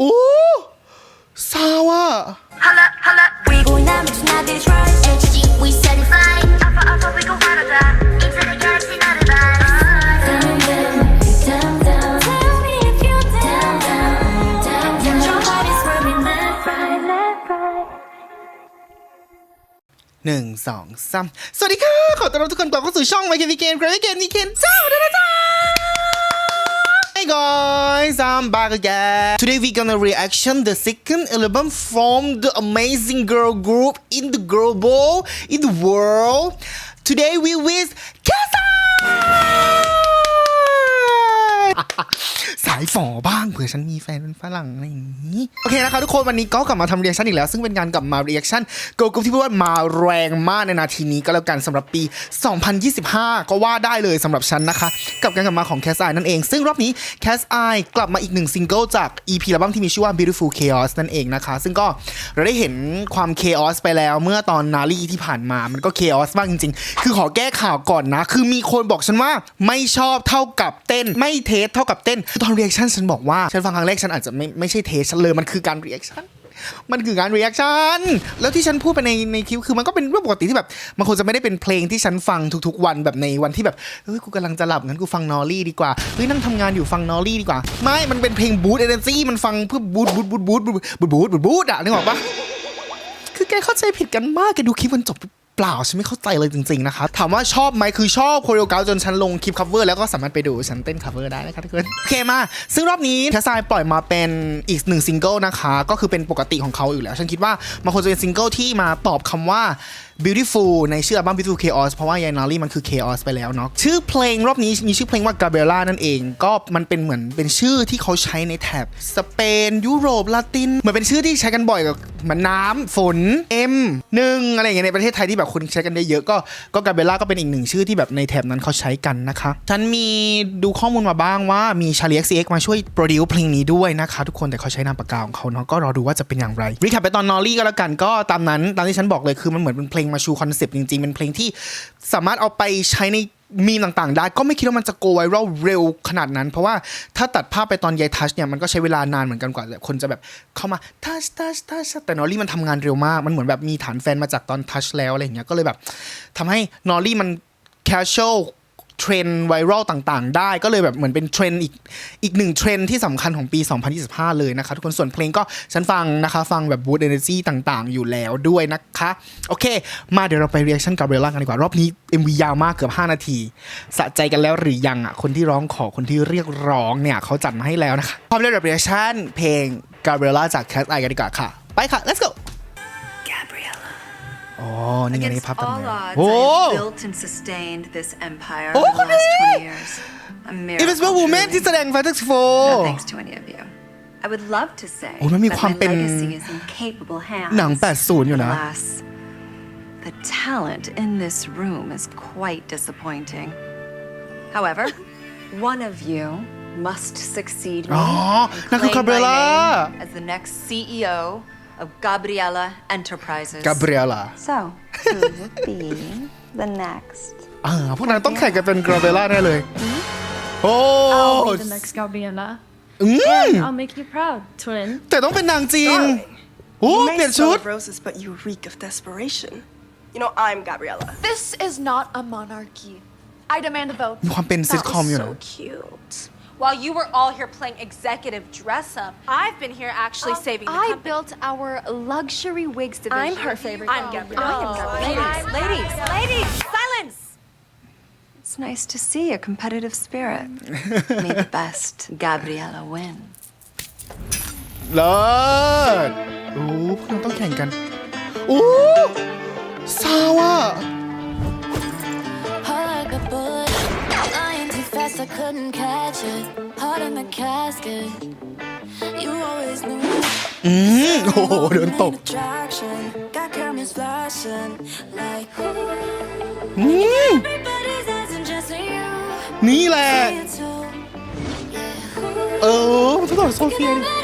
อ้ซาวะหนึ่งสองสามสวัสดีค่ะ ขอต้อนรับทุกคนกลับเข้าสู่ช่องไมเคิลพีเกนเกร์เกนวีเกนเจ้าเด้อจ้า Hey guys, I'm back again. Today we're gonna reaction the second album from the amazing girl group in the girl ball in the world. Today we with Kesa. สายฝอบ้างเผื่อฉันมีแฟนเป็นฝรั่งอะไรอย่างนี้โอเคนะคะทุกคนวันนี้ก็กลับมาทำเรีแอคชั่นอีกแล้ว ซึ่งเป็นการกลับมาเรีแอคชั่นเกิร์ลกรุ๊ปที่พูดว่ามาแรงมากในนาทีนี้ก็แล้วกันสำหรับปี 2025 ก็ว่าได้เลยสำหรับฉันนะคะ กับการกลับมาของ Cast Eye นั่นเอง ซึ่งรอบนี้ Cast Eye กลับมาอีกหนึ่งซิงเกิลจาก EP อัลบั้มที่มีชื่อว่า Beautiful Chaos นั่นเองนะคะ ซึ่งก็เราได้เห็นความ Chaos ไปแล้วเมื่อตอนนาลีที่ผ่านมามันก็ Chaos มากจริง ๆ คือขอแก้ข่าวก่อนนะ คือมีคนบอกฉันว่าไม่ชอบเท่ากับเต้น ไม่เทสเท่ากับเต้นคือตอน reaction ฉันบอกว่าฉันฟังครั้งแรกฉันอาจจะไม่ไม่ใช่เทสฉันเลยมันคือการ reaction มันคือการ reaction แล้วที่ฉันพูดไปในในคลิปคือมันก็เป็นเรื่องปกติที่แบบมันคงจะไม่ได้เป็นเพลงที่ฉันฟังทุกๆวันแบบในวันที่แบบเฮ้ยกูกำลังจะหลับงั้นกูฟังนอรี่ดีกว่าเฮ้ยนั่งทำงานอยู่ฟังนอรี่ดีกว่า ไม่ มันเป็นเพลงบู t เอเนจีมันฟังเพื่อบู t บู t บู t บู t บู t บู t บู t บู t บู t อะนึกออกปะคือแกเข้าใจผิดกันมากแกดูคลิปมันจบ เปล่าฉันไม่เข้าใจเลยจริงๆนะคะถามว่าชอบไหมคือชอบโคเรียกาจนฉันลงคลิป cover แล้วก็สามารถไปดูฉันเต้น cover ได้นะคะทุกคนโอเคมา ซึ่งรอบนี้แคสายปล่อยมาเป็นอีกหนึ่งซิงเกิลนะคะ ก็คือเป็นปกติของเขาอยู่แล้ว ฉันคิดว่ามันควรจะเป็นซิงเกิลที่มาตอบคำว่า beautiful ในชื่ออัลบั้ม beautiful chaos เพราะว่ายายนารีมันคือ chaos ไปแล้วเนาะชื่อเพลงรอบนี้มีชื่อเพลงว่า Gabriela นั่นเอง ก็มันเป็นเหมือนเป็นชื่อที่เขาใช้ในแถบสเปน ยุโรปลาตินเหมือนเป็นชื่อที่ใช้กันบ่อยกับเหมือนน้ำฝน M หนึ่งอะไรอย่างเงี้ยในประเทศไทยที่แบบคนใช้กันได้เยอะก็ก็ Gabriela ก็เป็นอีกหนึ่งชื่อที่แบบในแถบนั้นเขาใช้กันนะคะฉันมีดูข้อมูลมาบ้างว่ามีชาลี XCX มาช่วยโปรดิวเพลงนี้ด้วยนะคะทุกคนแต่เขาใช้นามปากกาของเขาเนาะก็รอดูว่าจะเป็นอย่างไรรีแคปไปตอนนอรี่ก็แล้วกันก็ตามนั้นตามที่ฉันบอกเลยคือมันเหมือนเป็นเพลงมาชูคอนเซปต์จริง ๆ เป็นเพลงที่สามารถเอาไปใช้ในมีมต่างๆ ได้ก็ไม่คิดว่ามันจะโกไวรัลเร็วขนาดนั้น เพราะว่าถ้าตัดภาพไปตอนยายทัชเนี่ยมันก็ใช้เวลานานเหมือนกันกว่าคนจะแบบเข้ามาทัชทัชทัชแต่นอรี่มันทำงานเร็วมาก มันเหมือนแบบมีฐานแฟนมาจากตอนทัชแล้วอะไรอย่างเงี้ยก็เลยแบบทำให้นอรี่มันแคชชวล เทรนด์ไวรัลต่างๆ ได้ก็เลยแบบเหมือนเป็นเทรนด์อีกอีกหนึ่งเทรนด์ที่สำคัญของปี 2025 เลยนะคะ ทุกคนส่วนเพลงก็ฉันฟังนะคะ ฟังแบบ Boot Energy ต่างๆ อยู่แล้วด้วยนะคะ โอเค มาเดี๋ยวเราไป reaction กับเบลล่ากันดีกว่า รอบนี้ MV ยาวมากเกือบ 5 นาที สะใจกันแล้วหรือยังอะคนที่ร้องขอคนที่เรียกร้องเนี่ยเขาจัดมาให้แล้วนะคะพร้อมแล้วเดี๋ยว reaction เพลง Gabriella จาก Cat Eye กันดีกว่าค่ะ ไปค่ะ let's go อ๋อนี่ไงนี่ Against ภาพตำ all นาน odds, โอ้ I have built and sustained this empire Oh, over the last okay. 20 years. A It was miracle, Woman truly. ที่แสดง Fantastic No Four thanks to any of you. I would love to say โอ้มันมี that ความ my เป็น legacy is in capable hands. หนัง80อยู่นะ Alas, the talent in this room is quite disappointing. However, one of you must succeed me อ๋อ and นั่นคือ claim my Gabriella name as the next CEO of Gabriella Enterprises. Gabriella So, who would be the next? อ่าพวกนั้นต้องแข่งกันเป็น Gabriella แน่เลย โอ้ I'll be the next Gabriella. อืม And I'll make you proud, twin. แต่ต้องเป็นนางจริง โอ้ You เปลี่ may ยนชุ smell ด of roses, but you reek of desperation. You know, I'm Gabriella. This is not a monarchy. I demand a vote. มีความเป็นซิทคอมอยู่ so นะ cute. While you were all here playing executive dress up, I've been here actually saving the I company. built our luxury wigs division. I'm her favorite. I'm girl. Gabrielle. I am Gabrielle. Ladies, ladies, ladies, silence! It's nice to see a competitive spirit. May the best Gabriella win. เลิศโอ้พวกนั้นต้องแข่งกัน โอ้ซาวอะ couldn't catch it. Heart in the casket. You always knew อืมโอ้โหโดนตบ attraction. Got cameras flashing like อืม everybody's eyes and just you. นี่แหละ You too. Yeah. เออมันต้องต่อโซเฟีย Can ดิ anyone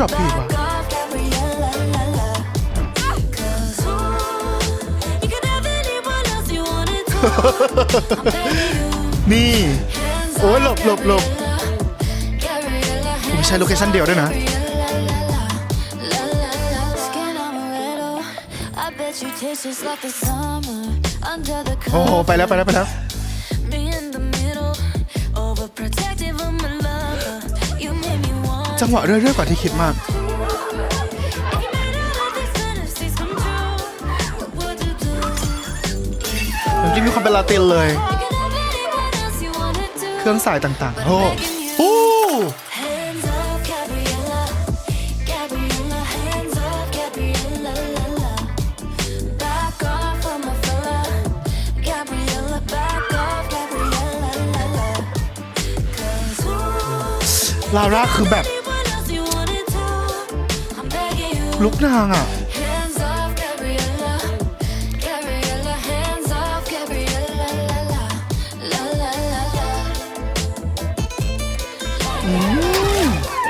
ดอปีว่นี่ โอ้ยหลบหลบหลบผมใช้โลเคชั่นเดียวด้วยนะ โอ้โห ไปแล้วไปแล้วไปแล้ว จังหวะเรื่อยๆกว่าที่คิดมาก มันจะมีความเป็นลาตินเลย เครื่องสายต่างๆ โอ้โลาร่าคือแบบ ลุกนางอะ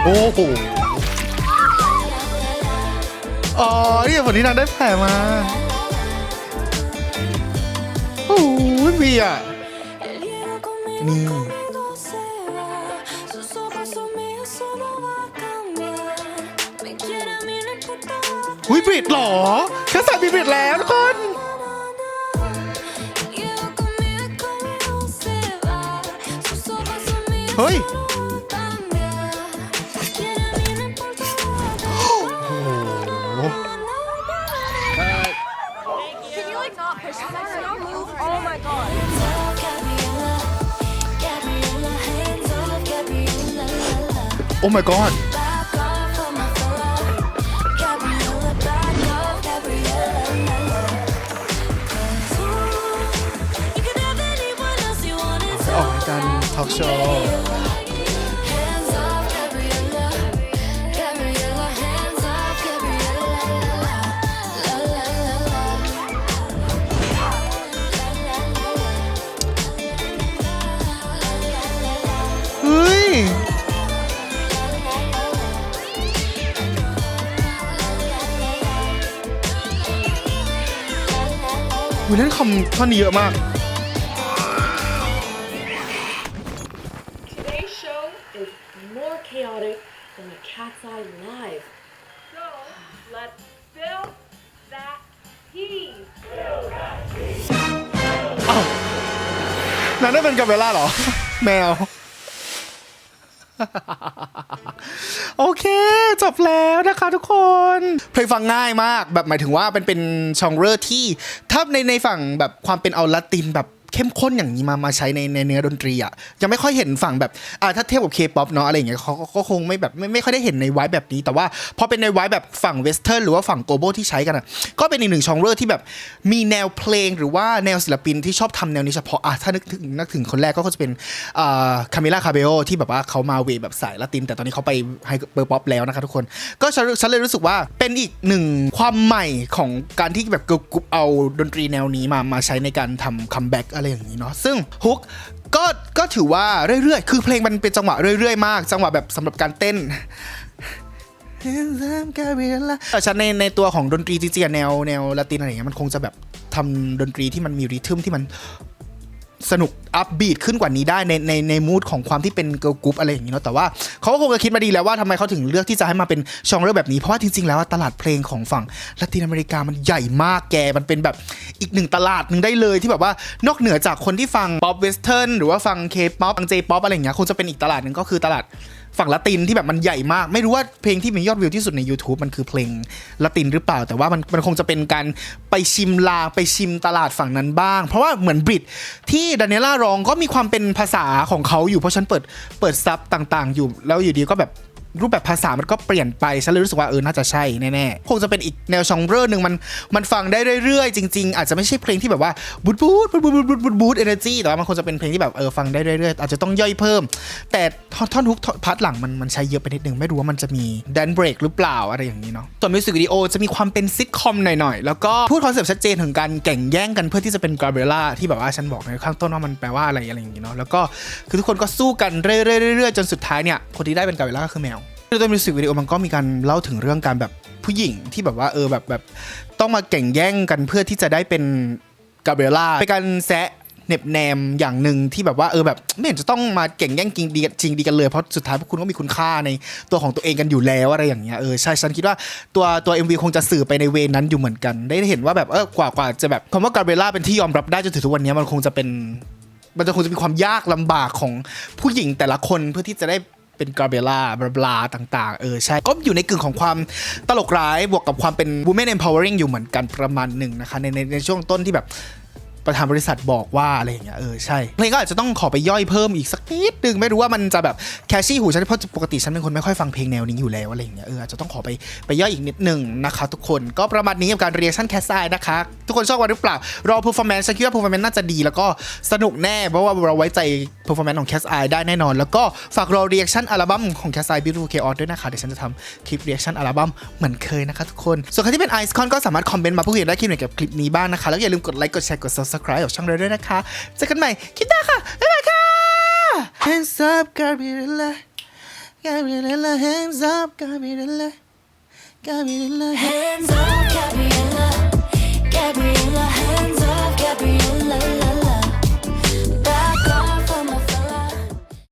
โอ้โห อ๋อนี่ผนที่นางได้แผลมา โอ้โหพี่อะ นี่ อุ้ยบริดเหรอแค่ใส่มีบริดแล้วทุกคน Quiero conmigo, conmigo se va. Sus ojos อล์กโชว์เฮ้ย อุ้ยเล่นคอมท่อนนี้เยอะมาก นางได้เป็นกาเบล่าเหรอ แมว โอเค จบแล้วนะคะทุกคน เพลงฟังง่ายมากแบบหมายถึงว่าเป็นเป็นชองเรอร์ที่ถ้าในในฝั่งแบบความเป็นเอาละตินแบบ เข้มข้นอย่างนี้มามาใช้ในในเนื้อดนตรีอะยังไม่ค่อยเห็นฝั่งแบบอ่าถ้าเทียบกับเคป๊อปเนาะอะไรอย่างเงี้ยเขาก็คงไม่แบบไม่ไม่ค่อยได้เห็นในไวแบบนี้ แต่ว่าพอเป็นในไวแบบฝั่งเวสเทิร์นหรือว่าฝั่งโกลบอลที่ใช้กันอะก็เป็นอีกหนึ่งชองเรอร์ที่แบบมีแนวเพลงหรือว่าแนวศิลปินที่ชอบทำแนวนี้เฉพาะอะถ้านึกถึงนึกถึงคนแรกก็จะเป็นอ่าคาเมล่าคาเบโอที่แบบว่าเขามาเวแบบสายละติน แต่ตอนนี้เขาไปไฮเปอร์ป๊อปแล้วนะคะทุกคนก็ฉันฉันเลยรู้สึกว่าเป็นอีกหนึ่งความใหม่ของการที่แบบกรุ๊ปเอาดนตรีแนวนี้มามาใช้ในการทำคัมแบ็กอะไรอย่างนี้เนาะซึ่งฮุกก็ก็ถือว่าเรื่อยๆ คือเพลงมันเป็นจังหวะเรื่อยๆ มาก จังหวะแบบสำหรับการเต้นแต่ฉันในในตัวของดนตรีจริงๆแนวแนวละตินอะไรเงี้ยมันคงจะแบบทำดนตรีที่มันมีริทึมที่มัน สนุกอัพบีดขึ้นกว่านี้ได้ในในในมูดของความที่เป็นเกิร์ลกรุ๊ปอะไรอย่างงี้เนาะแต่ว่าเขาก็คงจะคิดมาดีแล้วว่าทำไมเขาถึงเลือกที่จะให้มาเป็นช่องเรื่องแบบนี้ เพราะว่าจริง ๆ แล้วตลาดเพลงของฝั่งละตินอเมริกามันใหญ่มากแกมันเป็นแบบอีกหนึ่งตลาดหนึ่งได้เลยที่แบบว่านอกเหนือจากคนที่ฟังป๊อปเวสเทิร์นหรือว่าฟังเคป๊อปฟังเจป๊อปอะไรอย่างเงี้ยคงจะเป็นอีกตลาดหนึ่งก็คือตลาด ฝั่งละตินที่แบบมันใหญ่มาก ไม่รู้ว่าเพลงที่มียอดวิวที่สุดใน YouTube มันคือเพลงละตินหรือเปล่า แต่ว่ามันมันคงจะเป็นการไปชิมลางไปชิมตลาดฝั่งนั้นบ้าง เพราะว่าเหมือนบริดที่ดานิล่าร้องก็มีความเป็นภาษาของเขาอยู่เพราะฉันเปิดเปิดซับต่างๆ อยู่แล้วอยู่ดีก็แบบ รูปแบบภาษามันก็เปลี่ยนไป ฉันเลยรู้สึกว่าเออ น่าจะใช่แน่ๆ คงจะเป็นอีกแนวชองเรอร์หนึ่งมันมันฟังได้เรื่อยๆ จริง ๆ อาจจะไม่ใช่เพลงที่แบบว่าบูดบูดบูดบูดบูดบูดบูดบูดเอเนอร์จีแต่ว่ามันคงจะเป็นเพลงที่แบบเออฟังได้เรื่อยๆ อาจจะต้องย่อยเพิ่ม แต่ท่อนทุกท่อนพาร์ทหลังมันมันใช้เยอะไปนิดนึงไม่รู้ว่ามันจะมีแดนเบรกหรือเปล่าอะไรอย่างนี้เนาะส่วนมิวสิกวิดีโอจะมีความเป็นซิทคอมหน่อยๆแล้วก็พูดคอนเซปต์ชัดเจนถึงการแข่งแย่งกันเพื่อที่จะเป็นกราเบล่าที่แบบว่าฉันบอกในข้างต้นว่ามันแปลว่าอะไรอะไรอย่างนี้เนาะแล้วก็คือทุกคนก็สู้กันเรื่อยๆจนสุดท้ายเนี่ยคนที่ได้เป็นกราเบล่าก็คือแมว ตัวมิวสิกวิดีโอมันก็มีการเล่าถึงเรื่องการแบบผู้หญิงที่แบบว่าเออแบบแบบต้องมาแข่งแย่งกันเพื่อที่จะได้เป็นกาเบรียล่าเป็นการแซะเน็บแนมอย่างหนึ่งที่แบบว่าเออแบบไม่เห็นจะต้องมาเก่งแย่งจริงดีจริงดีกันเลยเพราะสุดท้ายพวกคุณก็มีคุณค่าในตัวของตัวเองกันอยู่แล้วอะไรอย่างเงี้ยเออใช่ฉันคิดว่าตัวตัว MV คงจะสื่อไปในเวนั้นอยู่เหมือนกัน ได้เห็นว่าแบบเออกว่ากว่าจะแบบคำว่าการเบล่าเป็นที่ยอมรับได้จนถึงทุกวันนี้มันคงจะเป็นมันจะคงจะมีความยากลำบากของผู้หญิงแต่ละคนเพื่อที่จะได้ เป็นกาเบล่าบลาบลาต่างๆ เออใช่ ก็อยู่ในกึ่งของความตลกร้ายบวกกับความเป็น women empowering อยู่เหมือนกันประมาณหนึ่งนะคะในในในช่วงต้นที่แบบ ประธานบริษัทบอกว่าอะไรอย่างเงี้ยเออใช่เพลงก็อาจจะต้องขอไปย่อยเพิ่มอีกสักนิดนึงไม่รู้ว่ามันจะแบบแคชชี่หูฉันเพราะปกติฉันเป็นคนไม่ค่อยฟังเพลงแนวนี้อยู่แล้วอะไรอย่างเงี้ยเอออาจจะต้องขอไปไปย่อยอีกนิดหนึ่งนะคะทุกคนก็ประมาณนี้กับการเรียชั่นแคสไซนะคะ ทุกคนชอบกันหรือเปล่ารอ performance ฉันคิดว่า performance น่าจะดีแล้วก็สนุกแน่เพราะว่าเราไว้ใจ performance ของ Cast Eye ได้แน่นอน แล้วก็ฝากรอ reaction อัลบั้มของ Cast Eye Beautiful Chaos ด้วยนะคะเดี๋ยวฉันจะทำคลิป reaction อัลบั้มเหมือนเคยนะคะทุกคนส่วนใครที่เป็น Icon ก็สามารถคอมเมนต์มาพูดคุยได้คลิปไหนกับคลิปนี้บ้างนะคะแล้วอย่าลืมกดไลค์กดแชร์กด subscribe กับช่องเราด้วยนะคะเจอกันใหม่คลิปหน้าค่ะ บ๊ายบายค่ะ Hands up Gabriella Gabriella Hands up Gabriella Gabriella Hands up Gabriella Gabriella Hands up